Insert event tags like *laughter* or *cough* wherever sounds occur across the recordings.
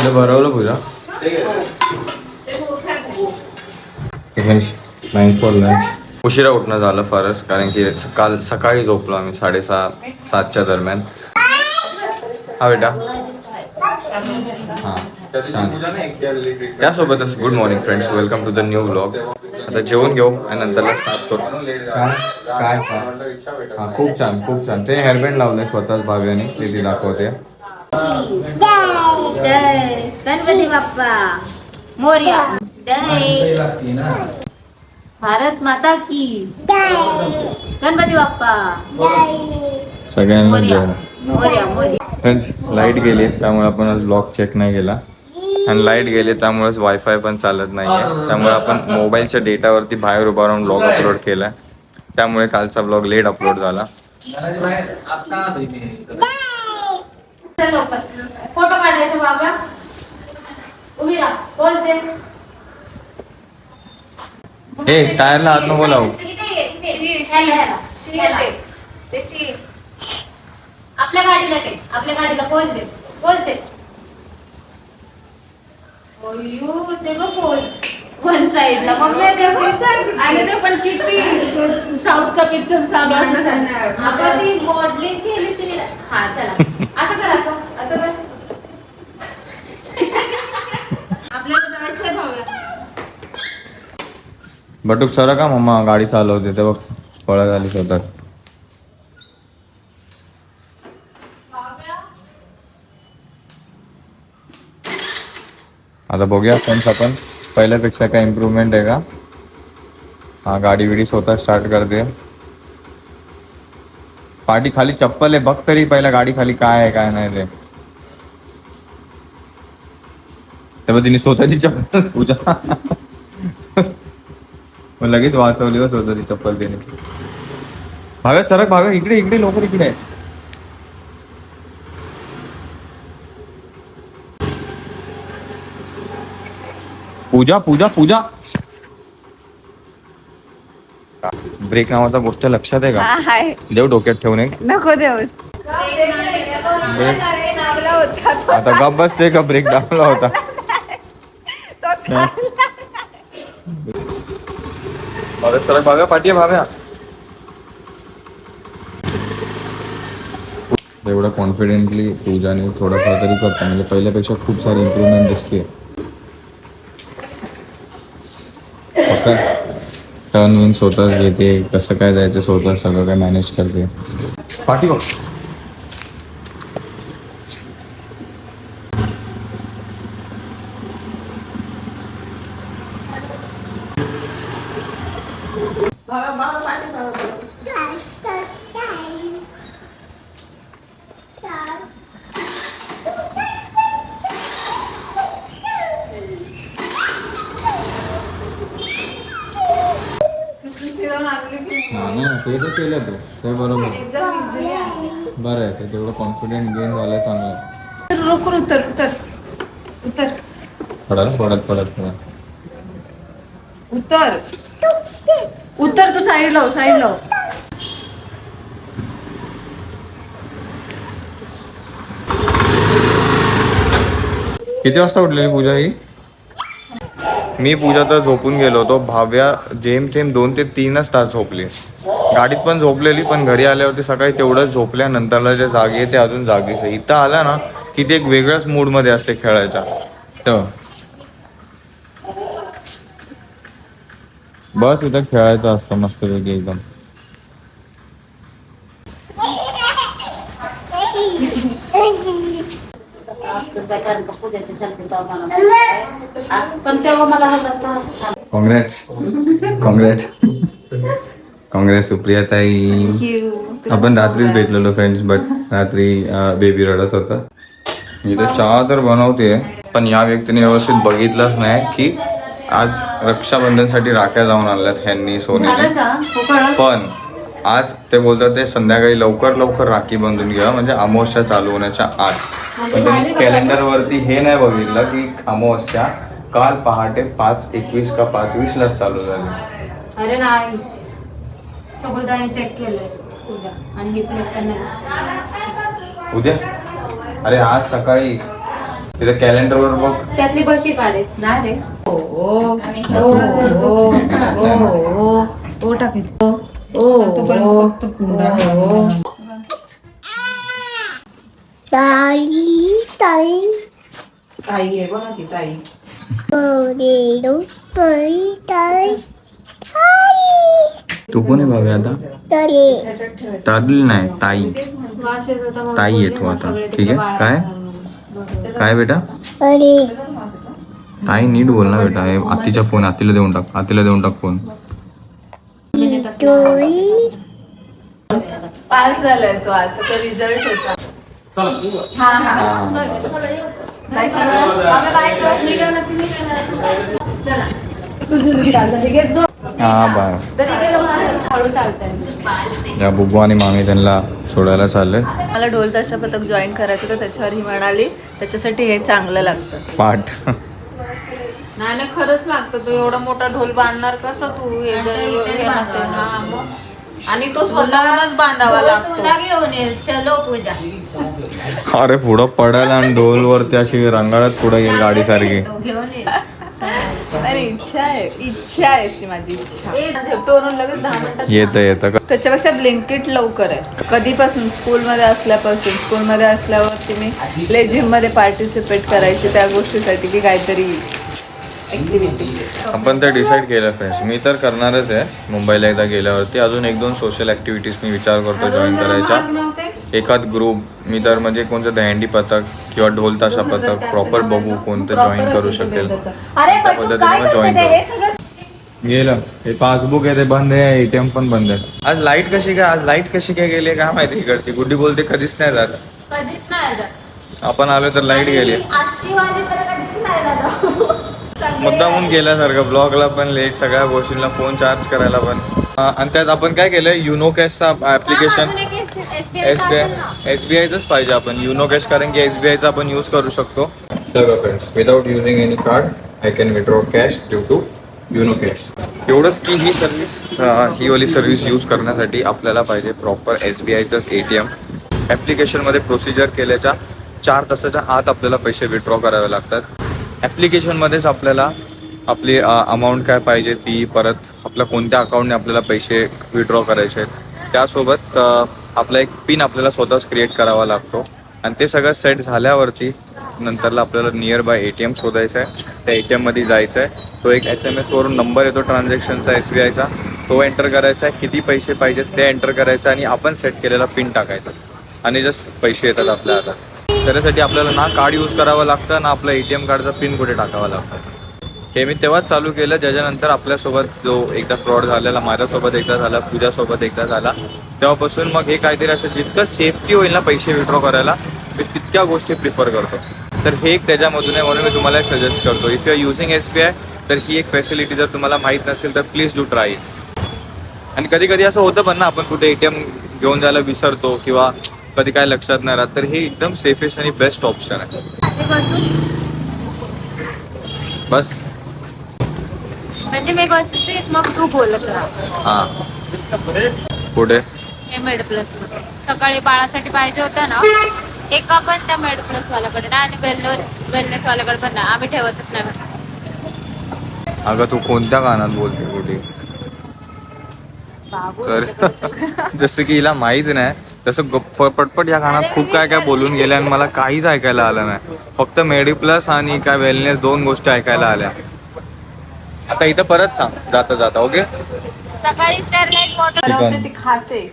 तिथं भरवलं पूजा नाईन फॉर लंच उशिरा उठणं झालं फारच कारण की काल सकाळी झोपलो आम्ही साडेसहा सातच्या दरम्यान. हा बेटा. हां. त्यासोबतच good morning friends welcome to the new blog आता जेवण घेऊ आणि नंतरला स्टार्ट करू काय काय हा खूप छान खूप छान. ते हेअरबँड लावलंय स्वतःच भाव्याने ते ती दाखवते. जय गणपती बाप्पा मोर्या जय भारत माता की गणपती बाप्पा सगळ्यांना मोर्या मोर्या मोर्या फ्रेंड्स लाइट गेली त्यामुळे आपण ब्लॉग चेक नाही केला आणि लाइट गेली त्यामुळेच वायफाय पण चालत नाहीये त्यामुळे आपण मोबाईलच्या डेटावरती बाहेर उभा राहून ब्लॉग अपलोड केला त्यामुळे कालचा ब्लॉग लेट अपलोड झाला फोटो काढायचा बाबा. उभी राहा. बोल दे ए टायरला हात नको लावू. आपल्या गाडीला टेक आपल्या गाडीला पोच दे पोच दे अय्यो, ते पोच वन साइडला मम्मी ते खूप छान आणि ते पण किती साऊथचा पिक्चर चालू असणार अगं ती मॉडलिंग केली तरी हा चला. असं कर असं. असं कर. आपल्याला जायचंय भाव्या बटूक सर का मम्मा? गाडी चालवते. ते बघ फळं झाली स्वतः आता बघूया फ्रेंड्स आपण पहिल्यापेक्षा काय इम्प्रूव्हमेंट आहे का? हा गाडी बिडी स्वतः स्टार्ट करते. पाठी खाली चप्पल आहे बघ तरी पहिला गाडी खाली काय आहे काय नाही ते. तेव्हा तिने स्वतःची चप्पल *laughs* पूजा. लगेच वाचवली स्वतःची चप्पल तिने भाव्या सरक भाव्या इकडे इकडे लोक इकडे. पूजा पूजा पूजा. ब्रेक नावाचा गोष्ट लक्षात आहे का? हाय. देव डोक्यात ठेवून एक. नको देऊस. तो आता गप बसते का ब्रेक दाबला होता. भाव्या सरक भाव्या पाठी भाव्या. एवढं कॉन्फिडेंटली पूजाने थोडंफार तरी करतो. म्हणजे पहिल्यापेक्षा खूप सारी इम्प्रूव्हमेंट दिसते फक्त टर्न विन स्वतःच घेते कसं काय जायचं स्वतः सगळं काय मॅनेज करते. पाठी बघ भावा, भावा, पाठी भावा. फिरून आणली की हा ना ते तर केलं तू ते बरोबर एकदम easily आहे. बरं आहे ते तेवढं कॉन्फिडेंट गेन झालं चांगलं. आहे. तर लवकर उतर उतर उतर. पडत पडत पडत पडत उतर. उतर तू साईड लाव साईड लाव किती वाजता उठलेली पूजा ही? मी पूजा तर झोपून गेलो. होतो भाव्या जेम थेम दोन ते तीनच तास झोपले. गाडीत पण झोपलेली पण घरी आल्यावरती सकाळी तेवढंच झोपल्या नंतरला जे जागी आहे ते अजून जागीच आहे. इथं आला ना की ते एक वेगळ्याच मूडमध्ये असते खेळायचा तर बस इथं खेळायचं असतं मस्तपैकी एकदम. बेकार का पूजाचे चलते तेव्हा मला आ, पण तेव्हा मला हवं तर असं छान काँग्रेस काँग्रेस काँग्रेस सुप्रिया ताई आपण रात्रीच भेटलेलो फ्रेंड्स बट रात्री बेबी रडत होता. इथे चहा तर बनवते पण या व्यक्तीने व्यवस्थित बघितलंच नाही की आज रक्षाबंधनसाठी राख्या जाऊन आणल्यात ह्यांनी सोनीने पण आज ते बोलतात ते संध्याकाळी लवकर लवकर राखी बांधून घ्या म्हणजे अमावस्या चालू होण्याच्या आत पण त्यांनी कॅलेंडर वरती हे नाही बघितलं की अमावस्या काल पहाटे पाच एकवीस का पाच वीस लाच चालू झाली अरे नाही सगळं चेक केलंय पूजा आणि हे प्लेट त्यांना उद्या अरे आज सकाळी तिथं कॅलेंडर वर बघ त्यातली बशी काढे नाही रे ओ ओ ओ ओ ओ ओ ओ ओ ओ ताई ताई. ताई आहे बघा ती ताई. पोरेडो ताई. ताई. तू कोणी भावे आता? ताई तारली नाही ताई. ताई येतो आता. ठीक आहे? काय? काय बेटा? अरे. ताई नीट बोल ना बेटा. आतीचा फोन आतीला देऊन टाक. आतीला देऊन टाक फोन. पास झालाय तो आज त्याचा रिझल्ट होता हा हा. हा या बुब्बू आणि मामी त्यांना सोडायला चालले मला ढोल ताशा पथक जॉईन करायचं तर त्याच्यावर ही म्हणाली त्याच्यासाठी हे चांगलं लागतं पाठ नाही नाही खरंच लागतं. तो एवढा मोठा ढोल बांधणार कसं तू? हे जर हे नसेल, हा, मग. आणि तो स्वतःहूनच बांधावा लागतो. तुला घेऊन येईल चलो पूजा. अरे पुढं पडायला आणि ढोल वरती अशी रंगाळत पुढे येईल गाडी सारखी तो घेऊन येईल अरे इच्छा आहे. इच्छा आहे अशी माझी इच्छा. ए, झेपटोवरून लगेच दहा मिनिटात येतं येतं. का त्याच्यापेक्षा ब्लिंकिट लवकर आहे. कधीपासून? स्कूलमध्ये असल्यापासून. स्कूलमध्ये असल्यावरती मी प्ले जिममध्ये पार्टिसिपेट करायची त्या गोष्टीसाठी की काहीतरी आपण तर डिसाईड केलं फ्रेंड्स मी तर करणारच आहे. मुंबईला एकदा गेल्यावरती अजून एक दोन सोशल ऍक्टिव्हिटीज मी विचार करतो जॉईन करायच्या एकाच ग्रुप मी तर म्हणजे कोणतं दहंडी पथक किंवा ढोल ताशा पथक प्रॉपर बघू कोणतं जॉईन करू शकेल. अरे त्या पद्धतीने जॉईन करू. गेलं. हे पासबुक आहे ते बंद आहे एटीएम पण बंद आहे. आज लाइट कशी काय? आज लाइट कशी काय गेली काय माहिती इकडची? गुड्डी बोलते कधीच नाही जात. कधीच नाही जात. आपण आलो तर लाइट गेली आजची वाली तर कधीच नाही जात मुद्दामून गेल्यासारखं ब्लॉगला पण लेट सगळ्या गोष्टींना फोन चार्ज करायला पण. आणि त्यात आपण काय केलंय? YONO कॅशचा application SBI S B I S B आयच पाहिजे आपण. युनो कॅश कारण की एस बी आयचा आपण यूज करू शकतो. सगळं friends without using any card I can withdraw cash due to YONO cash एवढंच की ही सर्व्हिस ही वाली सर्व्हिस यूज करण्यासाठी आपल्याला पाहिजे प्रॉपर एस बी आयचंच ए टी एम ॲप्लिकेशनमध्ये प्रोसिजर केल्याच्या चार तासाच्या आत आपल्याला पैसे विड्रॉ करावे लागतात. ॲप्लिकेशनमध्येच आपल्याला आपली अमाऊंट काय पाहिजे ती परत आपल्या कोणत्या अकाउंटने आपल्याला पैसे विड्रॉ करायचे आहेत. त्यासोबत आपला एक पिन आपल्याला स्वतःच क्रिएट करावा लागतो. आणि ते सगळं सेट झाल्यावरती नंतरला आपल्याला nearby A T M शोधायचं आहे त्या ए टी एममध्ये जायचं आहे तो एक एस एम एसवरून नंबर येतो ट्रान्झॅक्शनचा एस बी आयचा तो एंटर करायचा आहे. किती पैसे पाहिजेत ते एंटर करायचं आणि आपण सेट केलेला पिन टाकायचा. आणि जस्ट पैसे येतात आपल्या हातात. त्याच्यासाठी आपल्याला ना कार्ड यूज करावं लागतं ना आपलं ए टी एम कार्डचा पिन कुठे टाकावा लागतं. हे मी तेव्हाच चालू केलं ज्याच्यानंतर आपल्यासोबत जो एकदा फ्रॉड झालेला माझ्यासोबत एकदा झाला पूजासोबत एकदा झाला तेव्हापासून मग हे काहीतरी असं जितकं सेफ्टी होईल ना पैसे विड्रॉ करायला मी तितक्या गोष्टी प्रिफर करतो. तर हे एक त्याच्यामधून आहे म्हणून मी तुम्हाला एक सजेस्ट करतो. If you are using S B I तर ही एक फॅसिलिटी जर तुम्हाला माहीत नसेल तर प्लीज डू ट्राय आणि कधी कधी असं होतं पण ना आपण कुठे ए टी एम घेऊन जायला विसरतो किंवा कधी काय लक्षात नाही राहत तर हे एकदम सेफेस्ट आणि बेस्ट ऑप्शन आहे. बस? म्हणजे मी बसते मग तू बोलत राहा. हां. पुढे. हे मेड प्लस सकाळी बाळासाठी पाहिजे होतं ना एका पण त्या मेड प्लस वाल्याकडे ना आणि वेलनेस वेलनेस वाल्याकडे पण ना आम्ही ठेवतच नाही. अगं तू कोणत्या गाण्यात बोलते कुठे? तर *laughs* जसं की हिला माहीत नाही तसं गप्प पटपट या गाण्यात खूप काय काय बोलून गेल्या आणि मला काहीच ऐकायला आलं नाही. फक्त मेडी प्लस आणि काय वेलनेस दोन गोष्टी ऐकायला आल्या. आता इथं परत सांग जाता जाता ओके सकाळी स्टेरलाइट वॉटर ठरवते ती खाते.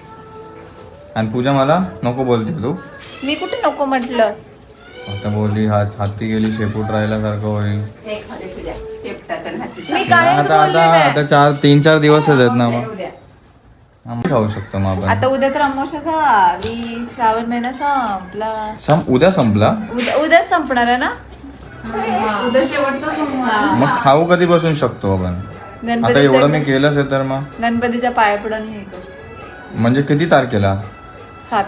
आणि पूजा मला नको बोलते तू. मी कुठे नको म्हटलं? आता बोलली हात हाती गेली शेपूट राहिला सारखं होईल. मी काय आता आता आता चार तीन चार दिवसच आहेत ना मग. खाऊ शकतो मग आपण. आता उद्या तर अमावस्या झाली. श्रावण महिना संपला. सम उद्या संपला? उद्या उद्याच संपणार आहे ना? उद्या शेवटचा सोमवार. मग खाऊ कधी बसून शकतो आपण? आता एवढं मी केलंच आहे तर मग. गणपतीच्या पाया पडून हे करू. म्हणजे किती तारखेला? सात.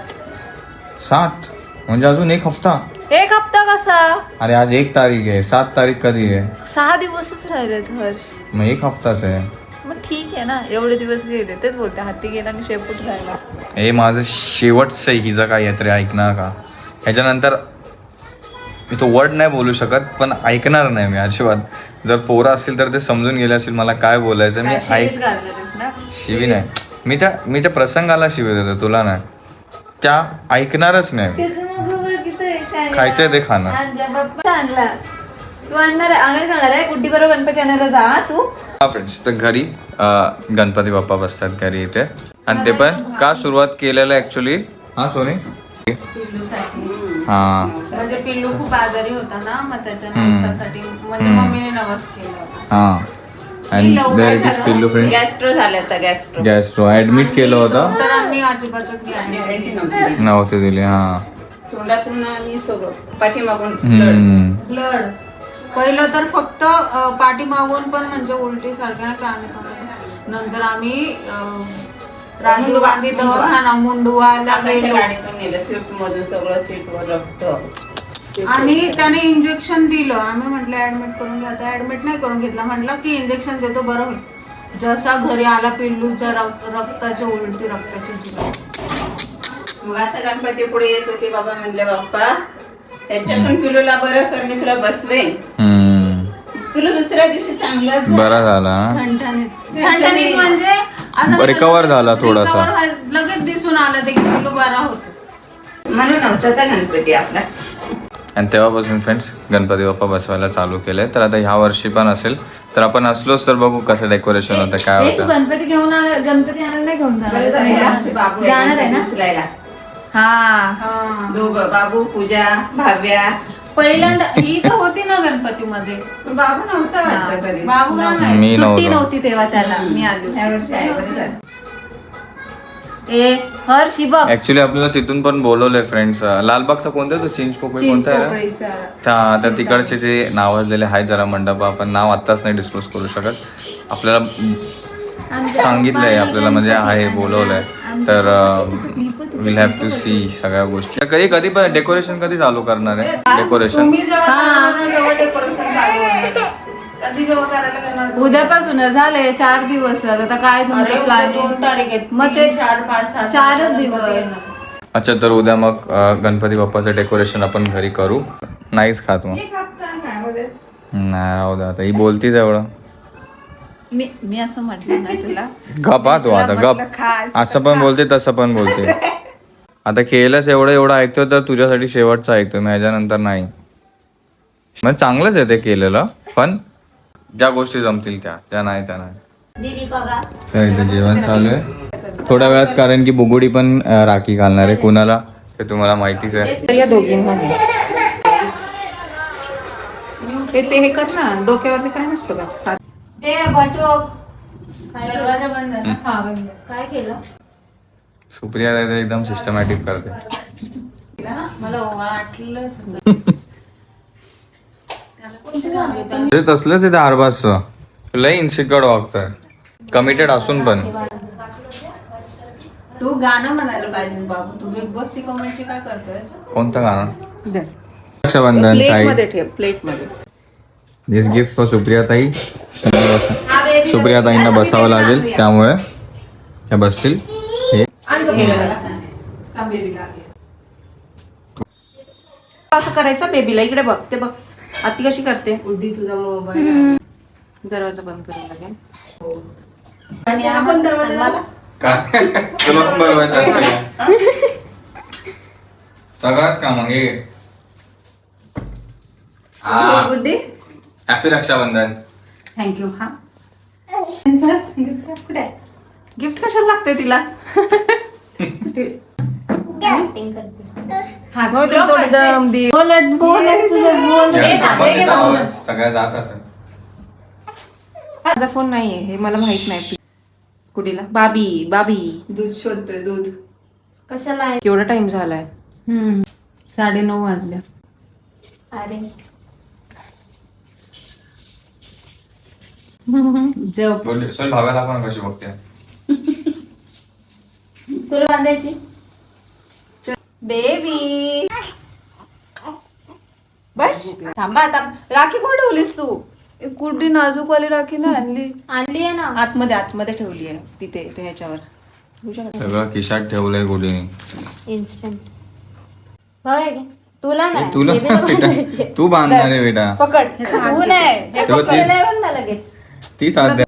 सात? म्हणजे अजून एक हफ्ता एक हप्ता कसा? अरे आज एक तारीख आहे. सात तारीख कधी आहे? सहा दिवसच राहिलेत हर्ष. मग एक हफ्ताच आहे. मग ठीक आहे ना. एवढे दिवस गेले तेच बोलते हाती गेला आणि शेपूट राहिला हे माझं शेवटचं आहे हिचं काय आहे तरी ऐकणार का? ह्याच्यानंतर मी तो वर्ड नाही बोलू शकत पण ऐकणार नाही मी अजिबात. जर पोरं असतील तर ते समजून गेले असतील मला काय बोलायचं मी ऐक शिवी नाही. मी त्या मी त्या प्रसंगाला शिवी देतो तुला नाही. त्या ऐकणारच नाही. खायचंय ते खाणार तू आणणार आहे गुड्डी बरोबर गणपती आणायला जा तू? हा फ्रेंड्स तर घरी गणपती बाप्पा बसतात घरी इथे. आणि ते पण का सुरुवात केलेलं ऍक्च्युली हा सोनी? हा. म्हणजे पिल्लू खूप आजारी होता ना मग त्याच्या नवसासाठी म्हणजे मम्मीने नवस केलं. हा. अँड देअर इट इज पिल्लू फ्रेंड्स गॅस्ट्रो झालं होतं गॅस्ट्रो गॅस्ट्रो ऍडमिट केलं होतं? तर आम्ही अजिबातच घ्यायला नव्हते दिले हा. तोंडातून आणि सगळं पाठीमागून हम्म. ब्लड. पहिलं तर फक्त पाठीमागून पण म्हणजे उलटी सारख्या काय नंतर आम्ही राजीव गांधी दवाखाना मुंडवाला गेलो गाडीतून नेलं सीट मधून सगळं सीटवर रक्त. आणि त्याने इंजेक्शन दिलं. आम्ही म्हटलं ऍडमिट करून घ्या. ऍडमिट नाही करून घेतलं. म्हटलं की इंजेक्शन देतो बरं होईल. जसा घरी आला पिल्लूच्या रक्त रक्ताची उलटी रक्ताची. मग असं गणपती पुढे येत होते बाबा म्हणले बाप्पा त्याच्यातून पिलूला बरं कर मी तुला बसवेन. हम्म. पिलू दुसऱ्या दिवशी चांगलं बरा झाला. ना ठणठणीत म्हणजे असं नाही Recover का झाला थोडासा. recover व्हाय- लगेच दिसून आलं ते की पिल्लू बरा होतो. म्हणून नवसाचा गणपती आपला. आणि तेव्हापासून फ्रेंड्स गणपती बाप्पा बसवायला चालू केलंय तर आता ह्या वर्षी पण असेल. तर आपण असलोच तर बघू कसं डेकोरेशन होतं काय होतं. गणपती घेऊन आला- गणपती आणायला नाही घेऊन आमचे? बाबू जाणार आहे ना? उचलायला. हा. दोघं बाबू पूजा भाव्या. पहिल्यांदा ही तर होती ना गणपतीमध्ये. पण बाबू नव्हता वाटतं कधी. बाबू का नाही मी सुट्टी नव्हतो. नव्हती तेव्हा त्याला. मी आलो. ह्या वर्षी आहे बरं झालं. ए हर्षी बघ. ऍक्च्युली आपल्याला तिथून पण बोलवलंय फ्रेंड्स लालबागचा कोणता आहे तो? चिंच पोकळी चिंच कोणता आहे रे? पोकळीचा. त्या त्या तिकडचे जे नावाजलेले आहेत जरा मंडप आपण नाव आत्ताच नाही डिस्क्लोज करू शकत. आपल्याला सांगितलंय आपल्याला म्हणजे आहे बोलवलंय. तर विल हॅव टू सी सगळ्या गोष्टी. कधी कधी पण डेकोरेशन कधी चालू करणार आहे? डेकोरेशन उद्यापासून झाले चार दिवस. आता काय तुमचं प्लॅन मग ते चार पाच चारच दिवस. अच्छा तर उद्या मग गणपती बाप्पाचं डेकोरेशन आपण घरी करू. नाहीच खात मग? नाही राहू दे आता. ही बोलतीच एवढं. मी मी असं म्हटलं ना तुला. गप तू आता गप. असं पण बोलते तसं पण बोलते. *laughs* आता केलंच एवढं एवढं ऐकतोय तर तुझ्यासाठी शेवटचं ऐकतोय मग ह्याच्यानंतर नाही. मग चांगलंच आहे ते केलेलं पण ज्या गोष्टी जमतील त्या त्या नाही त्या नाही. तर इथे जेवण चालू आहे. थोड्या वेळात कारण की बुगुडी पण राखी घालणार आहे कुणाला ते तुम्हाला माहितीच आहे. या दोघींमध्ये. हे ते हे कर ना डोक्यावरती काय नसतं का ए बटूक. दरवाजा बंद आहे. हा बंद. काय केलं? सुप्रिया दादा एकदम सिस्टमॅटिक करते. मला वाटलंच होतं. त्याला कोणती लागली होती? ते ते आरबाजचं लय इन्सिक्युअर वागतंय. कमिटेड असून पण. तू गाणं म्हणायला पाहिजे बाबू. तू बिग बॉसची कमेंट्री काय करतोयस? कोणतं गाणं? रक्षाबंधन प्लेट ताई. मध्ये ठेव प्लेटमध्ये. दिस गिफ्ट फॉर सुप्रिया ताई. सुप्रिया ताईंना बसावं लागेल त्यामुळे. त्या बसतील. हे. असं करायचं बेबीला. इकडे बघ. ते बघ. आती कशी करते? उडी तुझा मोबाईल दरवाजा बंद करायला लागेल आणि आपण दरवाजा? सगळ्यात का मग हे. रक्षाबंधन. थँक्यू हा. गिफ्ट कशाला लागते तिला? हो, तिला तो दम दे. बोलत बोलत सगळ्या जात असेल. माझा फोन नाहीये हे मला माहीत नाही. कुडीला बाबी बाबी. दूध शोधतोय दूध. कशाला केवढा टाइम झालाय? साडे नऊ वाजल्या अरे. *laughs* जप बोलली सोय भाव्याला पण कशी बघते? तुला बांधायची? बेबी बस थांबा आता. राखी कोण ठेवलीस तू? कुठली नाजूकवाली राखी ना आणली. आणली आहे ना. आतमध्ये आतमध्ये ठेवली आहे. तिथे ते ह्याच्यावर. तुझ्याकडे. सगळं खिशात ठेवलंय गुडीने इन्स्टंट भाऊ तुला नाही. तुला बांधायचे. तू बांधणार आहे बेटा. पकड. तू नाही. हे तेव्हा. ती- बघ ना लगेच. ती साथ द्या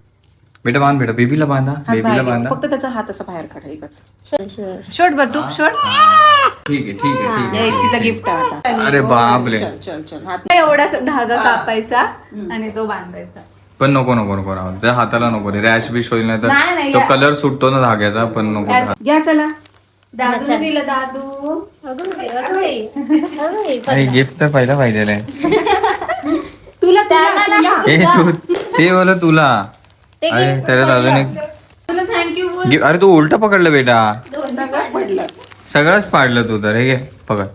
बेटा बांध बेटा बेबीला बांधा बेबीला बांधा. फक्त त्याचा हात असा बाहेर काढा एकच. शोट बर तू शोट ठीक आहे ठीक आहे ठीक हे एक तिचा गिफ्ट आहे आता. आहे अरे बापरे. चल चल चल. हात एवढासा धागा कापायचा आणि तो बांधायचा. पण नको नको नको राहू त्या हाताला नको रे. रॅश बिश होईल नाही तर तो कलर सुटतो ना धाग्याचा पण नको घ्या चला. दादू दिलं दादू. गिफ्ट तर पहिला पाहिजे तुला तू ते बोल तुला. ते अरे त्याच्यात अजून एक तुला थँक्यू बोल. गिफ्ट- अरे तू उलट पकडलं बेटा. सगळंच पाडलं. तू तर. हे घे पकड. *laughs*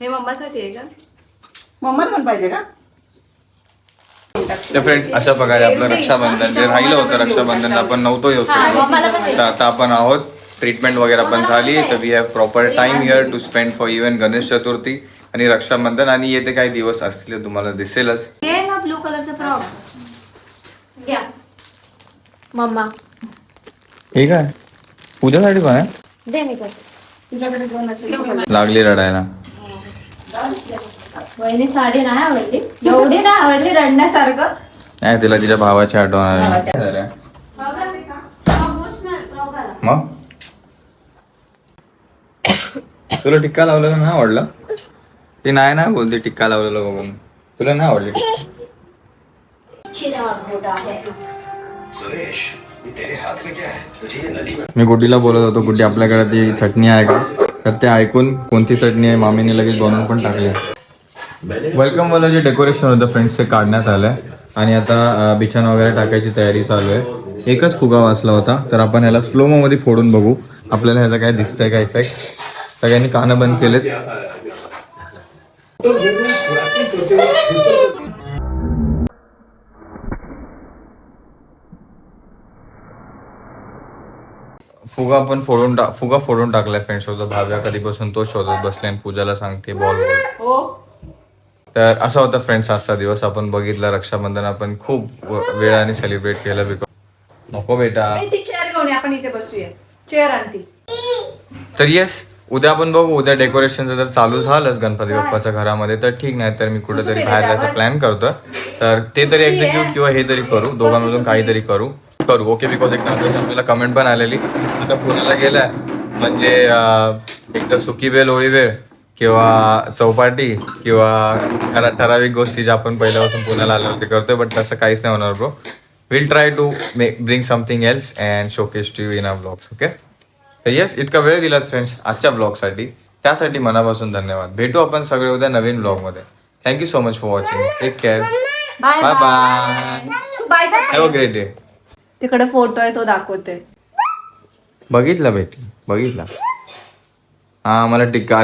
हे मम्मासाठी आहे का? मम्माला पण पाहिजे का? तर फ्रेंड्स अशा प्रकारे आपलं रक्षाबंधन जे राहिलं होतं रक्षाबंधन आपण नव्हतो येऊ शकलो. तर आता आपण आहोत. ट्रीटमेंट वगैरे पण झाली तर we have proper time here to spend for even Ganesh Chaturthi आणि रक्षाबंधन. आणि येते काही दिवस असतील तुम्हाला दिसेलच. ब्लू कलरचा फ्रॉक घ्या. मम्मा. हे काय? उद्यासाठी पण आहे? दे मी करते लागली रडायला. वहिनी साडी नाही आवडली? एवढी नाही आवडली रडण्यासारखं. नाही तिला तिच्या भावाची आठवण आली. मग? तुला टिक्का लावलेला नाही आवडलं? ती नाही ना बोलते टिक्का लावलेलं बघून. तुला नाही आवडली टिक्का? मी गुड्डीला बोलत होतो गुड्डी आपल्याकडे ती चटणी आहे का? तर ते ऐकून कोणती चटणी आहे मामीने लगेच बनवून पण टाकली. वेलकम वाला जे डेकोरेशन होतं फ्रेंड्स ते काढण्यात आलंय. आणि आता अं, बिछाना वगैरे टाकायची तयारी चालू आहे. एकच फुगा वाचला होता तर आपण ह्याला स्लोमो मध्ये फोडून बघू. आपल्याला ह्याचा काय दिसतंय का इफेक्ट सगळ्यांनी कानं बंद केलेत. फुगा पण फोडून टाक फुगा फोडून टाकलाय फ्रेंड्स होता भाव्या कधीपासून तो शोधत बसले आणि पूजाला सांगते बॉल हो. तर असा होता फ्रेंड्स आजचा दिवस. आपण बघितला रक्षाबंधन आपण खूप वेळाने सेलिब्रेट केलं बिकॉज नको बेटा. चेअर घेऊन आपण इथे बसूया. चेअर आणती. तर येस उद्या आपण बघू उद्या डेकोरेशन जर चालू झालंच गणपती बाप्पाच्या घरामध्ये तर ठीक नाही तर मी कुठेतरी बाहेर जायचा प्लॅन करतोय. तर ते तरी एक्झिक्यूट किंवा हे तरी करू दोघांमधून काहीतरी करू. करू. ओके बिकॉज एक आपल्याला कमेंट पण आलेली. आता पुण्याला गेलाय. म्हणजे एकदा सुकी बेल होळी वेळ किंवा चौपाटी किंवा ठरा- ठराविक गोष्टी ज्या आपण पहिल्यापासून पुण्याला आल्यावरती करतोय बट तसं काहीच नाही होणार bro will try to make bring something else and showcase to you in a blogs okay तर येस इतका वेळ दिलात फ्रेंड्स आजच्या ब्लॉगसाठी त्यासाठी मनापासून धन्यवाद. भेटू आपण सगळे उद्या नवीन ब्लॉगमध्ये thank you so much for watching take care bye bye have a great day तिकडे फोटो आहे तो दाखवते. बघितला भेट बघितला. हा मला टिक्का